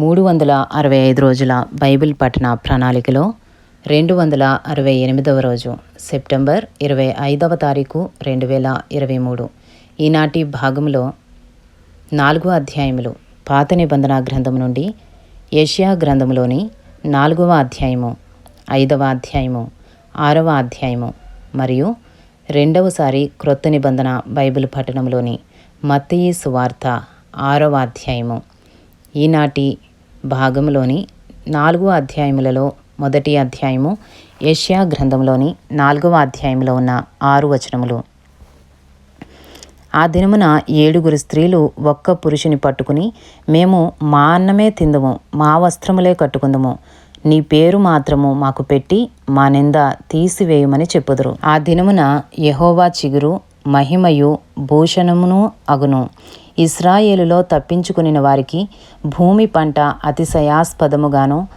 మూడు వందల అరవై ఐదు రోజుల బైబిల్ పఠన ప్రణాళికలో రెండు వందల అరవై ఎనిమిదవ రోజు సెప్టెంబర్ ఇరవై ఐదవ తారీఖు రెండు వేల ఇరవై మూడు. ఈనాటి భాగంలో నాలుగో అధ్యాయములు పాత నిబంధన గ్రంథం నుండి ఏషియా గ్రంథంలోని నాలుగవ అధ్యాయము ఐదవ అధ్యాయము ఆరవ అధ్యాయము మరియు రెండవసారి క్రొత్త నిబంధన బైబిల్ పట్టణంలోని మత్తయి సువార్త ఆరవ అధ్యాయము. ఈనాటి భాగంలోని నాలుగు అధ్యాయములలో మొదటి అధ్యాయము ఏషియా గ్రంథంలోని నాలుగవ అధ్యాయంలో ఉన్న ఆరు వచనములు. ఆ దినమున ఏడుగురు స్త్రీలు ఒక్క పురుషుని పట్టుకుని మేము మా అన్నమే తిందము మా వస్త్రములే కట్టుకుందము నీ పేరు మాత్రము మాకు పెట్టి మా నింద తీసివేయమని చెప్పుదురు. ఆ దినమున యహోవా చిగురు మహిమయు భూషణమును అగును. ఇస్రాయేలులో తప్పించుకుని వారికి భూమి పంట అతిశయాస్పదముగాను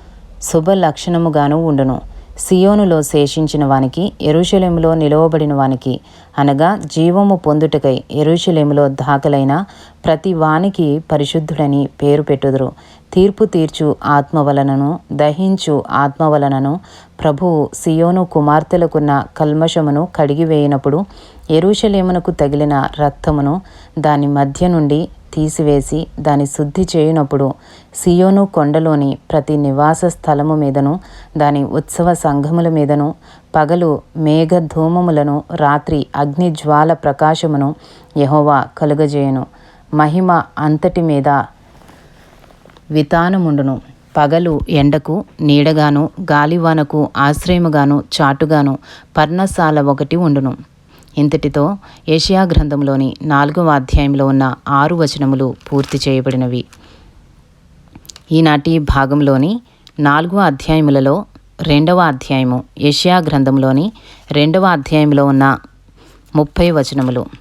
శుభలక్షణముగాను ఉండును. సియోనులో శేషించిన వానికి ఎరుషలేములో నిలవబడిన వానికి అనగా జీవము పొందుటకై ఎరుషలేములో దాఖలైన ప్రతి వానికి పరిశుద్ధుడని పేరు పెట్టుదురు. తీర్పు తీర్చు ఆత్మ వలనను దహించు ఆత్మ వలనను ప్రభువు సియోను కుమార్తెలకున్న కల్మషమును కడిగివేయినప్పుడు ఎరుషలేమునకు తగిలిన రక్తమును దాని మధ్య నుండి తీసివేసి దాని శుద్ధి చేయునప్పుడు సియోను కొండలోని ప్రతి నివాస స్థలము మీదను దాని ఉత్సవ సంఘముల మీదను పగలు మేఘధూమములను రాత్రి అగ్ని జ్వాల ప్రకాశమును యహోవా కలుగజేయును. మహిమ అంతటి మీద వితానముండును. పగలు ఎండకు నీడగాను గాలివానకు ఆశ్రయముగాను చాటుగాను పర్ణశాల ఒకటి ఉండును. ఇంతటితో ఏషియా గ్రంథంలోని నాలుగవ అధ్యాయంలో ఉన్న ఆరు వచనములు పూర్తి చేయబడినవి. ఈనాటి భాగంలోని నాలుగవ అధ్యాయములలో రెండవ అధ్యాయము ఏషియా గ్రంథంలోని రెండవ అధ్యాయంలో ఉన్న ముప్పై వచనములు.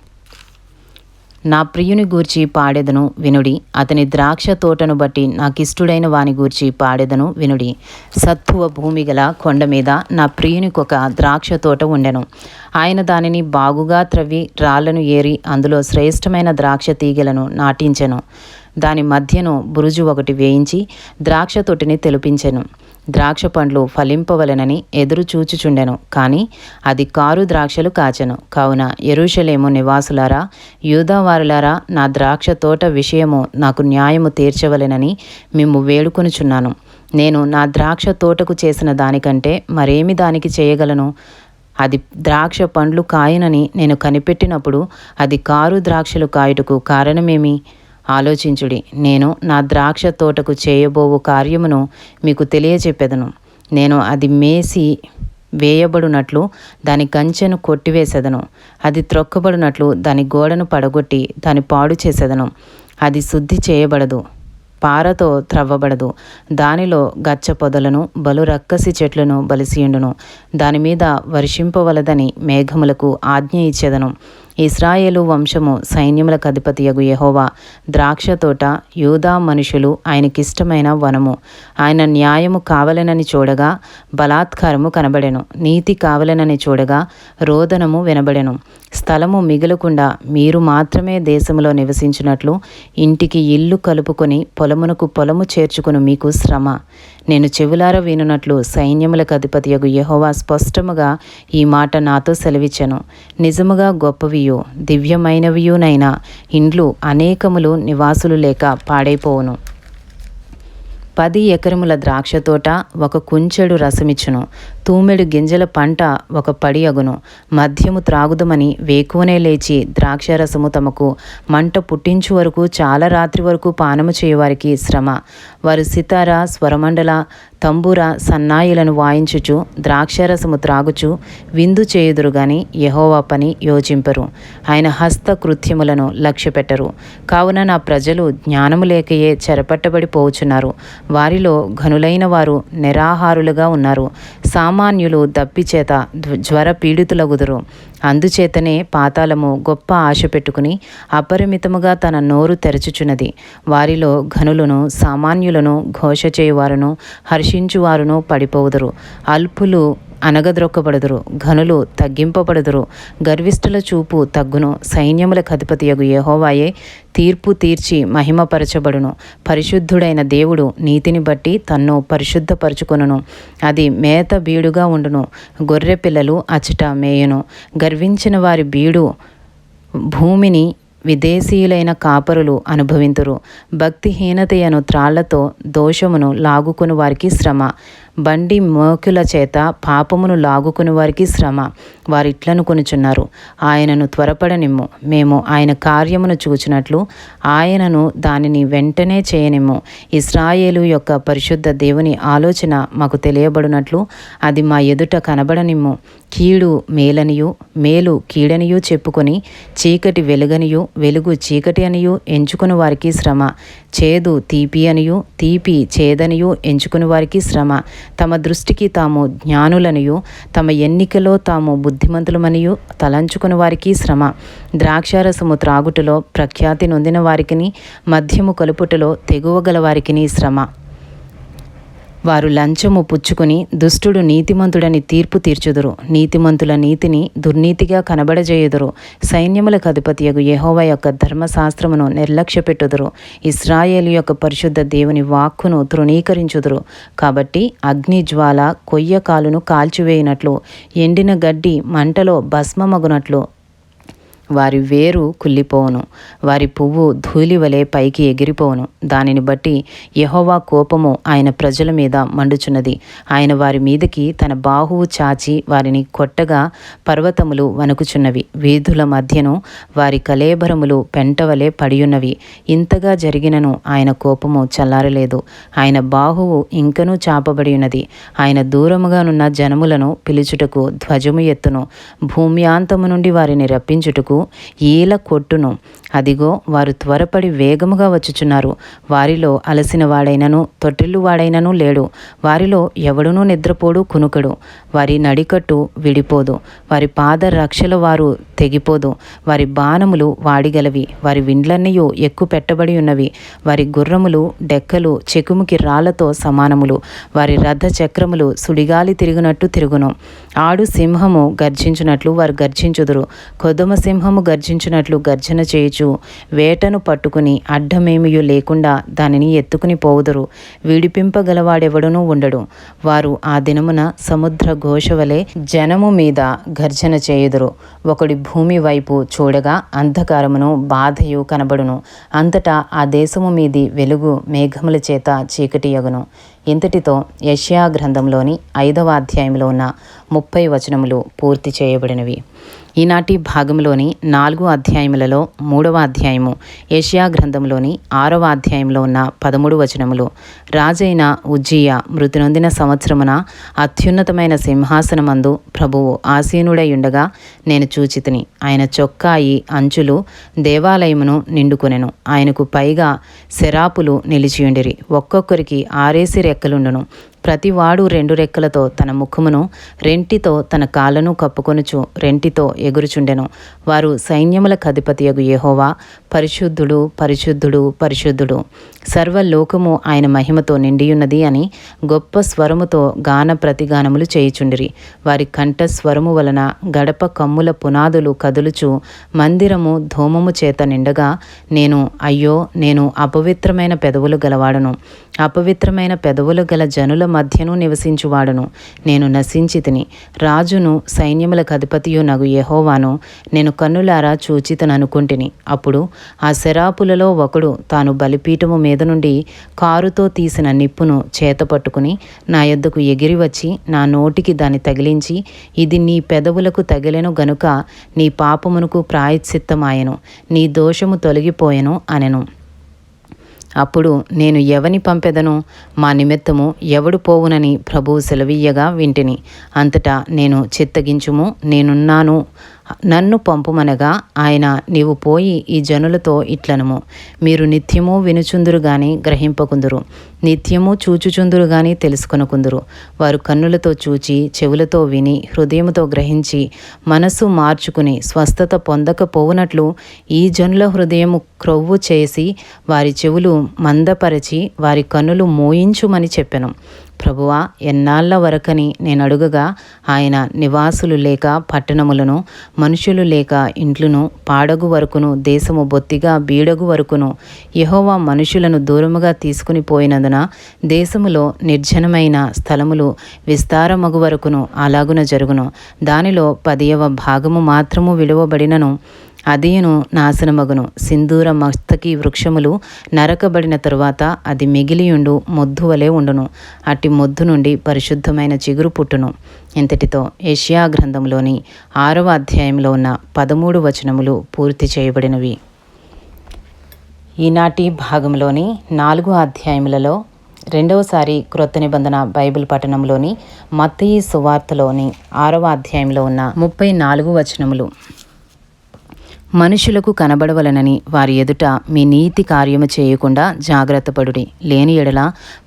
నా ప్రియుని గూర్చి పాడెదను వినుడి. అతని ద్రాక్ష తోటను బట్టి నాకిష్టుడైన వాని గూర్చి పాడెదను వినుడి. సత్తువ భూమి గల కొండ మీద నా ప్రియునికొక ద్రాక్ష తోట ఉండెను. ఆయన దానిని బాగుగా త్రవ్వి రాళ్ళను ఏరి అందులో శ్రేష్టమైన ద్రాక్ష తీగలను నాటించెను. దాని మధ్యను బురుజు ఒకటి వేయించి ద్రాక్ష తొట్టిని తెలిపించెను. ద్రాక్ష పండ్లు ఫలింపవలెనని ఎదురు చూచుచుండెను. కానీ అది కారు ద్రాక్షలు కాచెను. కావున ఎరుషలేము నివాసులారా యూదావారులారా నా ద్రాక్ష తోట విషయము నాకు న్యాయము తీర్చవలెనని మిమ్ము వేడుకొనుచున్నాను. నేను నా ద్రాక్ష తోటకు చేసిన దానికంటే మరేమి దానికి చేయగలను? అది ద్రాక్ష పండ్లు కాయనని నేను కనిపెట్టినప్పుడు అది కారు ద్రాక్షలు కాయుటకు కారణమేమి? ఆలోచించుడి. నేను నా ద్రాక్ష తోటకు చేయబోవు కార్యమును మీకు తెలియచెప్పెదను. నేను అది మేసి వేయబడినట్లు దాని కంచెను కొట్టివేసెదను. అది త్రొక్కబడినట్లు దాని గోడను పడగొట్టి దాని పాడు చేసేదను. అది శుద్ధి చేయబడదు పారతో త్రవ్వబడదు. దానిలో గచ్చ పొదలను బలు రక్కసి చెట్లను బలిసియుండును దాని మీద వర్షింపవలదని మేఘములకు ఆజ్ఞ ఇచ్చేదను. ఇస్రాయేలు వంశము సైన్యములకు అధిపతియగు యహోవా. ద్రాక్ష తోట యూదా మనుషులు ఆయనకిష్టమైన వనము. ఆయన న్యాయము కావలెనని చూడగా బలాత్కారము కనబడెను. నీతి కావలెనని చూడగా రోదనము వినబడెను. స్థలము మిగులకుండా మీరు మాత్రమే దేశంలో నివసించినట్లు ఇంటికి ఇల్లు కలుపుకొని పొలమునకు పొలము చేర్చుకుని మీకు శ్రమ. నేను చెవులార వినున్నట్లు సైన్యములకు అధిపతియగు యహోవా స్పష్టముగా ఈ మాట నాతో సెలవిచ్చను. నిజముగా గొప్పవియు దివ్యమైనవియునైనా ఇండ్లు అనేకములు నివాసులు లేక పాడైపోవును. పది ఎకరముల ద్రాక్ష తోట ఒక కుంచెడు రసమిచ్చును. తూమెడు గింజల పంట ఒక పడి అగును. మద్యము త్రాగుదమని వేకువనే లేచి ద్రాక్షరసము తమకు మంట పుట్టించు వరకు చాలా రాత్రి వరకు పానము చేయవారికి శ్రమ. వారు సితార స్వరమండల తంబూర సన్నాయిలను వాయించుచు ద్రాక్షరసము త్రాగుచు విందు చేయుదురు గాని యహోవా పని యోచింపరు ఆయన హస్త కృత్యములను లక్ష్యపెట్టరు. కావున నా ప్రజలు జ్ఞానము లేకయే చెరపట్టబడి పోవుచున్నారు. వారిలో ఘనులైన వారు నిరాహారులుగా ఉన్నారు. సామాన్యులు దప్పిచేత జ్వర పీడితులగుదురు. అందుచేతనే పాతాళము గొప్ప ఆశ పెట్టుకుని అపరిమితముగా తన నోరు తెరచుచున్నది. వారిలో ఘనులను సామాన్యులను ఘోష చేయువారును హర్ష హర్షించువారును పడిపోవుదురు అల్పులు అనగద్రొక్కబడుదురు ఘనులు తగ్గింపబడుదురు. గర్విష్ఠుల చూపు తగ్గును. సైన్యముల కధిపతియగు యహోవాయే తీర్పు తీర్చి మహిమపరచబడును. పరిశుద్ధుడైన దేవుడు నీతిని బట్టి తన్ను పరిశుద్ధపరచుకొనును. అది మేత బీడుగా ఉండును. గొర్రె పిల్లలు అచట మేయును. గర్వించిన వారి బీడు భూమిని విదేశీయులైన కాపరులు అనుభవింతురు. భక్తిహీనతయను త్రాళ్ళతో దోషమును లాగుకుని వారికి శ్రమ. బండి మోకుల చేత పాపమును లాగుకుని వారికి శ్రమ. వారిట్లను కొనుచున్నారు. ఆయనను త్వరపడనిమ్ము. మేము ఆయన కార్యమును చూచినట్లు ఆయనను దానిని వెంటనే చేయనిమ్ము. ఇస్రాయేలు యొక్క పరిశుద్ధ దేవుని ఆలోచన మాకు తెలియబడినట్లు అది మా ఎదుట కనబడనిమ్ము. కీడు మేలనియు మేలు కీడనియు చెప్పుకొని చీకటి వెలుగనియు వెలుగు చీకటి అనియు ఎంచుకుని వారికి శ్రమ. చేదు తీపి అనియు తీపి చేదనియు ఎంచుకుని వారికి శ్రమ. తమ దృష్టికి తాము జ్ఞానులనియు తమ ఎన్నికలో తాము బుద్ధిమంతులమనియు తలంచుకుని వారికి శ్రమ. ద్రాక్షారసము త్రాగుటలో ప్రఖ్యాతి నొందిన వారికిని మద్యము కలుపుటలో తెగువగల వారికిని శ్రమ. వారు లంచము పుచ్చుకుని దుష్టుడు నీతిమంతుడని తీర్పు తీర్చుదురు. నీతిమంతుల నీతిని దుర్నీతిగా కనబడజేయుదురు. సైన్యములకు అధిపతియగు యహోవా యొక్క ధర్మశాస్త్రమును నిర్లక్ష్యపెట్టుదురు. ఇస్రాయేలు యొక్క పరిశుద్ధ దేవుని వాక్కును తృణీకరించుదురు. కాబట్టి అగ్ని జ్వాల కొయ్య కాలును కాల్చివేయినట్లు ఎండిన గడ్డి మంటలో భస్మమగునట్లు వారి వేరు కుళ్ళిపోవును. వారి పువ్వు ధూళి వలె పైకి ఎగిరిపోవును. దానిని బట్టి యహోవా కోపము ఆయన ప్రజల మీద మండుచున్నది. ఆయన వారి మీదకి తన బాహువు చాచి వారిని కొట్టగా పర్వతములు వణుకుచున్నవి. వీధుల మధ్యను వారి కలేబరములు పెంటవలే పడియున్నవి. ఇంతగా జరిగినను ఆయన కోపము చల్లారలేదు. ఆయన బాహువు ఇంకనూ చాపబడి ఉన్నది ఆయన దూరముగానున్న జనములను పిలుచుటకు ధ్వజము ఎత్తును. భూమ్యాంతము నుండి వారిని రప్పించుటకు ఈల కొట్టును. అదిగో వారు త్వరపడి వేగముగా వచ్చుచున్నారు. వారిలో అలసిన వాడైనను తొట్టిల్లు వాడైనను లేడు. వారిలో ఎవడునూ నిద్రపోడు కునుకడు. వారి నడికట్టు విడిపోదు. వారి పాద రక్షల వారు తెగిపోదు. వారి బాణములు వాడిగలవి. వారి విండ్లన్నయూ ఎక్కు పెట్టబడి ఉన్నవి. వారి గుర్రములు డెక్కలు చెకుముకి రాళ్ళతో సమానములు. వారి రథ చక్రములు సుడిగాలి తిరిగినట్టు తిరుగును. ఆడు సింహము గర్జించునట్లు వారు గర్జించుదురు. కొదమ సింహము గర్జించినట్లు గర్జన చేయుచు వేటను పట్టుకుని అడ్డమేమియు లేకుండా దానిని ఎత్తుకుని పోవుదురు. విడిపింపగలవాడెవడునూ ఉండడు. వారు ఆ దినమున సముద్ర ఘోషవలే జనము మీద గర్జన చేయుదురు. ఒకడి భూమి వైపు చూడగా అంధకారమును బాధయు కనబడును. అంతటా ఆ దేశము మీది వెలుగు మేఘముల చేత చీకటియగును. ఇంతటితో యష్యా గ్రంథంలోని ఐదవ అధ్యాయంలో ఉన్న ముప్పై వచనములు పూర్తి చేయబడినవి. ఈనాటి భాగంలోని నాలుగు అధ్యాయములలో మూడవ అధ్యాయము ఏషియా గ్రంథంలోని ఆరవ అధ్యాయంలో ఉన్న పదమూడు వచనములు. రాజైన ఉజ్జియ మృతి నొందిన సంవత్సరమున అత్యున్నతమైన సింహాసనమందు ప్రభువు ఆసీనుడయుండగా నేను చూచితిని. ఆయన చొక్కాయి అంచులు దేవాలయమును నిండుకొనెను. ఆయనకు పైగా శరాపులు నిలిచియుండిరి. ఒక్కొక్కరికి ఆరేసి రెక్కలుండును. ప్రతివాడు రెండు రెక్కలతో తన ముఖమును రెంటితో తన కాళ్ళను కప్పుకొనుచు రెంటితో ఎగురుచుండెను. వారు సైన్యముల కధిపతియగు యెహోవా పరిశుద్ధుడు పరిశుద్ధుడు పరిశుద్ధుడు. సర్వలోకము ఆయన మహిమతో నిండియున్నది అని గొప్ప స్వరముతో గాన ప్రతిగానములు చేయుచుండిరి. వారి కంఠ స్వరము వలన గడప కమ్ముల పునాదులు కదులుచు మందిరము ధూమము చేత నిండగా నేను అయ్యో నేను అపవిత్రమైన పెదవులు గలవాడను. అపవిత్రమైన పెదవులు గల జనుల మధ్యను నివసించువాడును. నేను నశించితిని. రాజును సైన్యములకు అధిపతియు నగు యహోవాను నేను కన్నులారా చూచితననుకుంటుని. అప్పుడు ఆ శరాపులలో ఒకడు తాను బలిపీఠము మీద నుండి కారుతో తీసిన నిప్పును చేతపట్టుకుని నా యొద్దకు ఎగిరి వచ్చి నా నోటికి దాన్ని తగిలించి ఇది నీ పెదవులకు తగిలెను గనుక నీ పాపమునకు ప్రాయశ్చిత్తమాయను. నీ దోషము తొలగిపోయెను అనెను. అప్పుడు నేను ఎవని పంపెదను? మా నిమిత్తము ఎవడు పోవునని ప్రభువు సెలవీయగా వింటిని. అంతటా నేను చిత్తగించుము నేనున్నాను నన్ను పంపుమనగా ఆయన నీవు పోయి ఈ జనులతో ఇట్లనము. మీరు నిత్యము వినుచుందురు గాని గ్రహింపకుందురు. నిత్యము చూచుచుందురు గాని తెలుసుకొనకుందురు. వారు కన్నులతో చూచి చెవులతో విని హృదయముతో గ్రహించి మనస్సు మార్చుకుని స్వస్థత పొందకపోవునట్లు ఈ జనుల హృదయము క్రొవ్వు చేసి వారి చెవులు మందపరచి వారి కన్నులు మోయించుమని చెప్పెను. ప్రభువా ఎన్నాళ్ళ వరకని నేను అడుగగా ఆయన నివాసులు లేక పట్టణములను మనుషులు లేక ఇంట్లును పాడగు వరకును దేశము బొత్తిగా బీడగు వరకును యహోవా మనుషులను దూరముగా తీసుకుని పోయినందున దేశములో నిర్జనమైన స్థలములు విస్తారమగు వరకును అలాగున జరుగును. దానిలో పదియవ భాగము మాత్రము విలువబడినను అదియును నాశనమగును. సింధూర మస్తకి వృక్షములు నరకబడిన తరువాత అది మిగిలియుండు మొద్దు వలె ఉండును. అట్టి మొద్దు నుండి పరిశుద్ధమైన చిగురు పుట్టును. ఇంతటితో ఏషియా గ్రంథంలోని ఆరవ అధ్యాయంలో ఉన్న పదమూడు వచనములు పూర్తి చేయబడినవి. ఈనాటి భాగంలోని నాలుగు అధ్యాయములలో రెండవసారి క్రొత్త నిబంధన బైబిల్ పట్టణంలోని మత్తయి సువార్తలోని ఆరవ అధ్యాయంలో ఉన్న ముప్పై నాలుగు వచనములు. మనుషులకు కనబడవలనని వారి ఎదుట మీ నీతి కార్యము చేయకుండా జాగ్రత్తపడుడి లేని ఎడల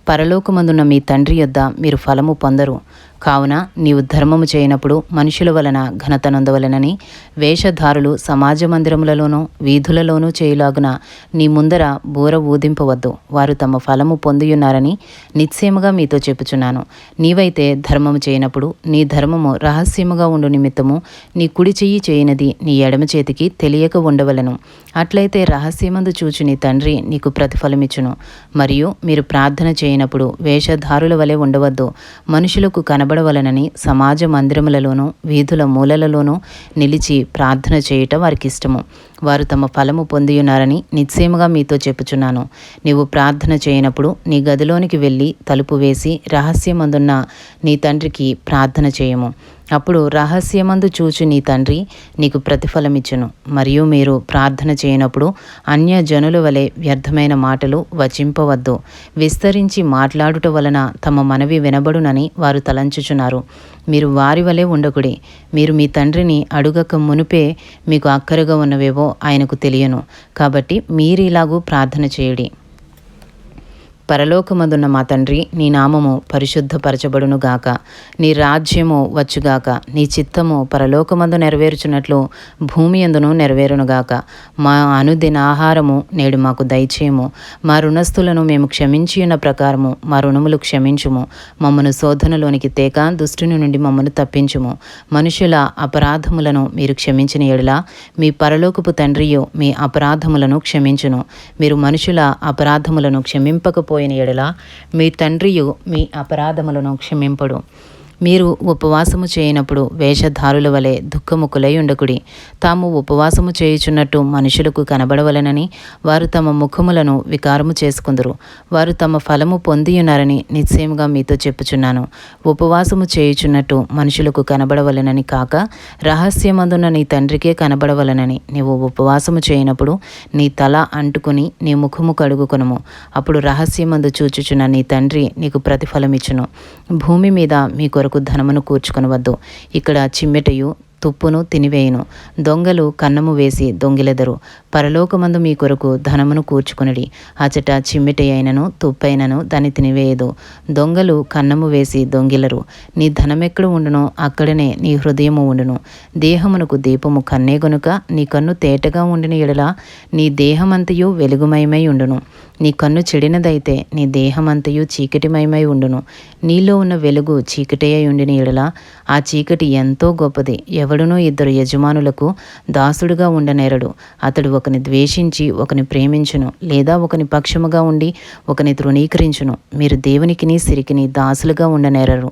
పరలోకమందున్న మీ తండ్రి యొద్ద మీరు ఫలము పొందరు. కావున నీవు ధర్మము చేయనప్పుడు మనుషుల వలన ఘనత నొందవలనని వేషధారులు సమాజ మందిరములలోనూ వీధులలోనూ చేయులాగున నీ ముందర బూర ఊదింపవద్దు. వారు తమ ఫలము పొందియున్నారని నిశ్చయముగా మీతో చెప్పుచున్నాను. నీవైతే ధర్మము చేయనప్పుడు నీ ధర్మము రహస్యముగా ఉండు నిమిత్తము నీ కుడి చెయ్యి చేయనది నీ ఎడమ చేతికి తెలియక ఉండవలను. అట్లయితే రహస్యమందు చూచు నీ తండ్రి నీకు ప్రతిఫలమిచ్చును. మరియు మీరు ప్రార్థన చేయ చేయనప్పుడు వేషధారుల వలె ఉండవద్దు. మనుషులకు కనబడవలనని సమాజ మందిరములలోనూ వీధుల మూలలలోనూ నిలిచి ప్రార్థన చేయుట వారికి ఇష్టము వారు తమ ఫలము పొందియున్నారని నిశ్చయముగా మీతో చెప్పుచున్నాను. నీవు ప్రార్థన చేయనప్పుడు నీ గదిలోనికి వెళ్ళి తలుపు వేసి రహస్యమందున్న నీ తండ్రికి ప్రార్థన చేయము. అప్పుడు రహస్యమందు చూచు నీ తండ్రి నీకు ప్రతిఫలమిచ్చును. మరియు మీరు ప్రార్థన చేయనప్పుడు అన్య జనుల వలె వ్యర్థమైన మాటలు వచింపవద్దు. విస్తరించి మాట్లాడుట వలన తమ మనవి వినబడునని వారు తలంచుచున్నారు. మీరు వారి వలె ఉండకుడి. మీరు మీ తండ్రిని అడుగక మునుపే మీకు అక్కరగా ఉన్నవేవో ఆయనకు తెలియను. కాబట్టి మీరు ఇలాగూ ప్రార్థన చేయుడి. పరలోకమందున్న మా తండ్రి నీ నామము పరిశుద్ధపరచబడునుగాక నీ రాజ్యము వచ్చుగాక. నీ చిత్తము పరలోకమందు నెరవేర్చున్నట్లు భూమి ఎందును నెరవేరునుగాక మా అనుదిన ఆహారము నేడు మాకు దయచేయము. మా రుణస్థులను మేము క్షమించి ఉన్న ప్రకారము మా రుణములు క్షమించుము. మమ్మను శోధనలోనికి తేక దుష్టుని నుండి మమ్మను తప్పించుము. మనుషుల అపరాధములను మీరు క్షమించిన ఎడలా మీ పరలోకపు తండ్రియు మీ అపరాధములను క్షమించును. మీరు మనుషుల అపరాధములను క్షమింపకపో పోయిన ఎడల మీ తండ్రియు మీ అపరాధములను క్షమింపడు. మీరు ఉపవాసము చేయనప్పుడు వేషధారుల వలె దుఃఖముకులై ఉండకుడి. తాము ఉపవాసము చేయుచున్నట్టు మనుషులకు కనబడవలనని వారు తమ ముఖములను వికారము చేసుకుందరు. వారు తమ ఫలము పొందియున్నారని నిశ్చయముగా మీతో చెప్పుచున్నాను. ఉపవాసము చేయుచున్నట్టు మనుషులకు కనబడవలనని కాక రహస్యమందున నీ తండ్రికే కనబడవలనని నీవు ఉపవాసము చేయనప్పుడు నీ తల అంటుకుని నీ ముఖము కడుగుకొనుము. అప్పుడు రహస్యమందు చూచుచున్న నీ తండ్రి నీకు ప్రతిఫలమిచ్చును. భూమి మీద మీ కొరకు ధనమును కూర్చుకొనవద్దు. ఇక్కడ చిమ్మెటయు తుప్పును తినివేయును. దొంగలు కన్నము వేసి దొంగిలెదరు. పరలోకమందు మీ కొరకు ధనమును కూర్చుకునడి. అచట చిమ్మిటి అయినను తుప్పైనను దాన్ని తినివేయదు. దొంగలు కన్నము వేసి దొంగిలరు. నీ ధనమెక్కడ ఉండునో అక్కడనే నీ హృదయము ఉండును. దేహమునకు దీపము కన్నే గనుక నీ కన్ను తేటగా ఉండిన ఎడల నీ దేహమంతయు వెలుగుమయమై ఉండును. నీ కన్ను చెడినదైతే నీ దేహమంతయు చీకటిమయమై ఉండును. నీలో ఉన్న వెలుగు చీకటయ్య ఉండిన ఎడల. ఆ చీకటి ఎంతో గొప్పది. ఎవడునూ ఇద్దరు యజమానులకు దాసుడుగా ఉండనేరడు. అతడు ఒకని ద్వేషించి ఒకని ప్రేమించును. లేదా ఒకని పక్షముగా ఉండి ఒకని తృణీకరించును. మీరు దేవునికిని సిరికిని దాసులుగా ఉండనేరరు.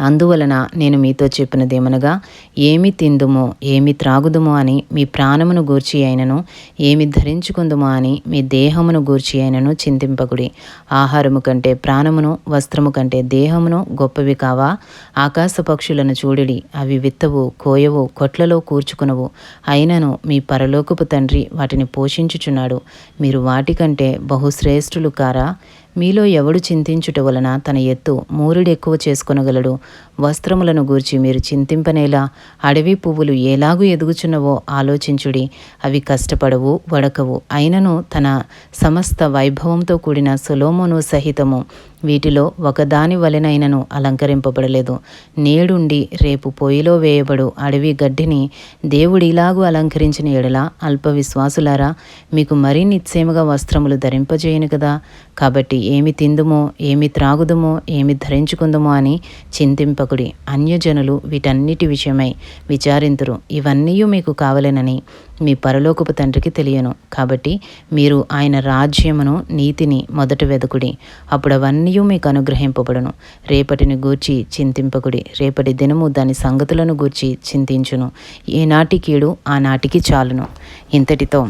అందువలన నేను మీతో చెప్పినదేమనగా ఏమి తిందుమో ఏమి త్రాగుదుమో అని మీ ప్రాణమును గూర్చి అయినను ఏమి ధరించుకుందుమో అని మీ దేహమును గూర్చి అయినను చింతింపకుడి. ఆహారము కంటే ప్రాణమును వస్త్రము కంటే దేహమును గొప్పవి కావా? ఆకాశ పక్షులను చూడిడి అవి విత్తవు కోయవు కొట్లలో కూర్చుకునవు. అయినను మీ పరలోకపు తండ్రి వాటిని పోషించుచున్నాడు. మీరు వాటికంటే బహుశ్రేష్ఠులు కారా? మీలో ఎవడు చింతించుట వలన తన ఎత్తు మూరుడెక్కువ చేసుకొనగలడు? వస్త్రములను గూర్చి మీరు చింతింపనేలా అడవి పువ్వులు ఎలాగూ ఎదుగుచున్నవో ఆలోచించుడి. అవి కష్టపడవు వడకవు. అయినను తన సమస్త వైభవంతో కూడిన సులోమును సహితము వీటిలో ఒకదాని వలెనైనను అలంకరింపబడలేదు. నేడుండి రేపు పొయ్యిలో వేయబడు అడవి గడ్డిని దేవుడు అలంకరించిన ఎడల అల్ప విశ్వాసులారా మీకు మరీ నిశ్చయముగా వస్త్రములు ధరింపజేయను కదా. కాబట్టి ఏమి తిందుమో ఏమి త్రాగుదుమో ఏమి ధరించుకుందుమో అని చింతింపకుడి అన్యజనులు వీటన్నిటి విషయమై విచారింతురు. ఇవన్నీ మీకు కావలెనని మీ పరలోకపు తండ్రికి తెలియను. కాబట్టి మీరు ఆయన రాజ్యమును నీతిని మొదట వెదకుడి. అప్పుడు అవన్నీ మీకు అనుగ్రహింపబడును. రేపటిని గూర్చి చింతింపకుడి. రేపటి దినము దాని సంగతులను గూర్చి చింతించును. ఈనాటి కీడు ఆనాటికి చాలును. ఇంతటితో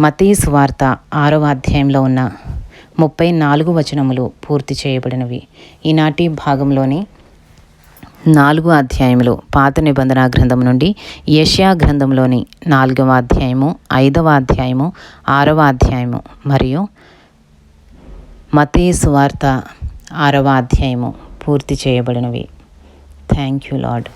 మతీ వార్త ఆరవ అధ్యాయంలో ఉన్న ముప్పై నాలుగు వచనములు పూర్తి చేయబడినవి. ఈనాటి భాగంలోని నాలుగో అధ్యాయములు పాత నిబంధన గ్రంథం నుండి యష్యా గ్రంథంలోని నాలుగవ అధ్యాయము ఐదవ అధ్యాయము ఆరవ అధ్యాయము మరియు మతే సువార్త ఆరవ అధ్యాయము పూర్తి చేయబడినవి. Thank you lord